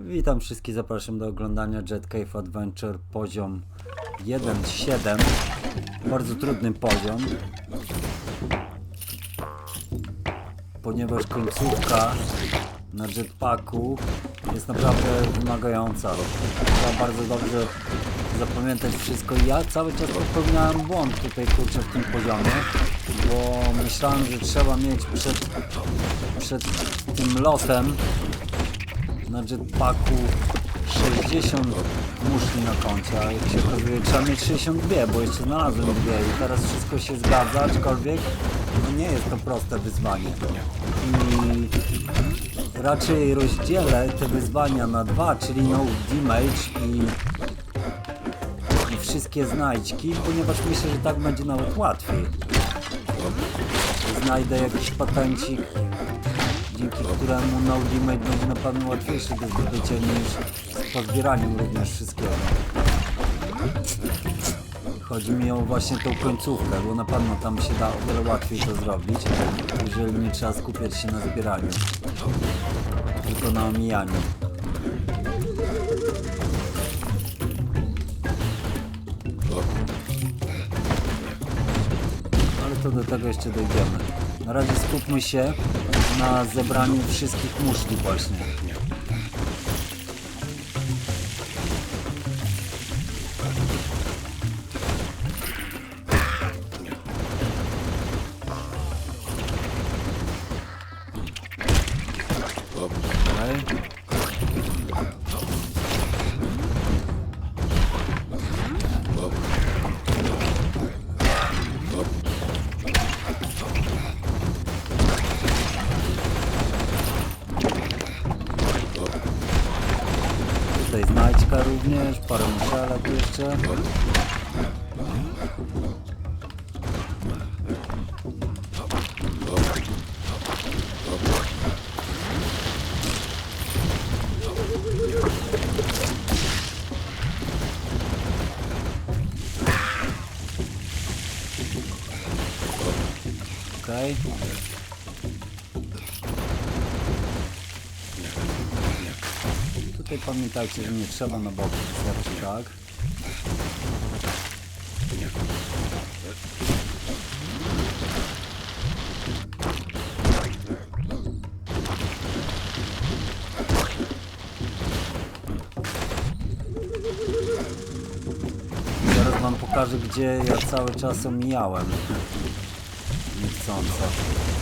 Witam wszystkich, zapraszam do oglądania Jet Cave Adventure poziom 1.7 Bardzo trudny poziom. Ponieważ końcówka na jetpacku jest naprawdę wymagająca. Trzeba bardzo dobrze zapamiętać wszystko. Ja cały czas popełniałem błąd tutaj kurczę w tym poziomie Bo myślałem, że trzeba mieć przed, przed tym lotem na jetpacku 60 muszli na koncie, a jak się okazuje trzeba mieć 62, bo jeszcze znalazłem dwie i teraz wszystko się zgadza, aczkolwiek no nie jest to proste wyzwanie. I raczej rozdzielę te wyzwania na dwa, czyli no damage i, wszystkie znajdźki, ponieważ myślę, że tak będzie nawet łatwiej. Znajdę jakiś patencik dzięki któremu no limit będzie na pewno łatwiejszy do zdobycia niż pozbieraniem również wszystkiego. Chodzi mi o właśnie tą końcówkę, bo na pewno tam się da o wiele łatwiej to zrobić, jeżeli nie trzeba skupiać się na zbieraniu, tylko na omijaniu. Ale to do tego jeszcze dojdziemy. Na razie skupmy się na zebraniu wszystkich muszli właśnie. Okej. Tutaj znajdźka również, parę muszelek jeszcze. Okej. Tutaj pamiętajcie, że nie trzeba na boku wystarczy tak. Zaraz wam pokażę, gdzie ja cały czas omijałem. Niechcąco.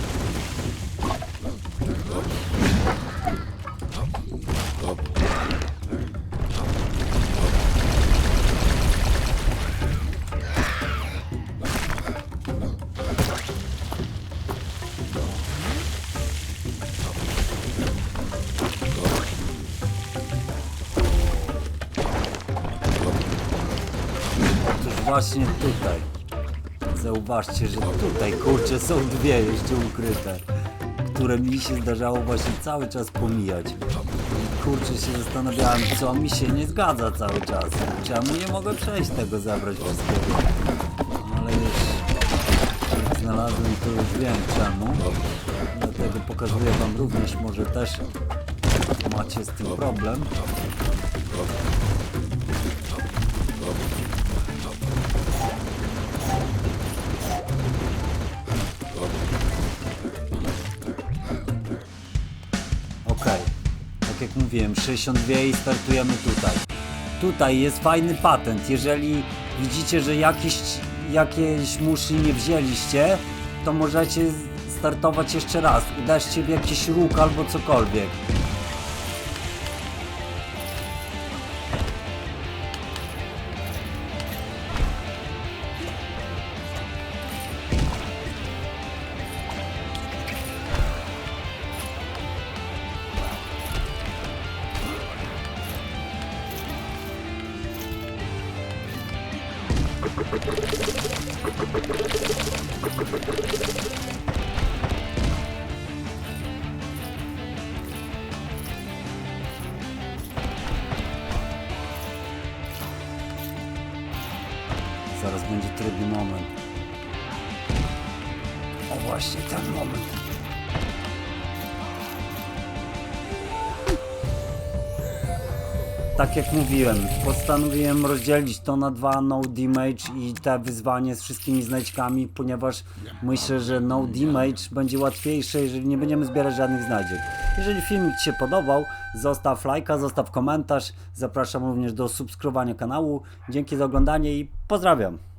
Właśnie tutaj. Zauważcie, że tutaj kurczę są dwie jeszcze ukryte, które mi się zdarzało właśnie cały czas pomijać. I kurczę się zastanawiałem, co mi się nie zgadza cały czas. Czemu nie mogę przejść tego, zabrać wszystkiego. No ale już znalazłem, to już wiem czemu. Dlatego pokazuję wam również, może też macie z tym problem. Jak mówiłem, 62 i startujemy tutaj. Tutaj jest fajny patent. Jeżeli widzicie, że jakieś, jakieś muszli nie wzięliście, to możecie startować jeszcze raz. Uderzcie w jakiś róg albo cokolwiek. Zaraz będzie trudny moment. O właśnie ten moment. Tak jak mówiłem, postanowiłem rozdzielić to na dwa no damage i te wyzwanie z wszystkimi znajdźkami, ponieważ myślę, że no damage będzie łatwiejsze, jeżeli nie będziemy zbierać żadnych znajdziek. Jeżeli filmik Ci się podobał, zostaw lajka, zostaw komentarz. Zapraszam również do subskrybowania kanału. Dzięki za oglądanie i pozdrawiam.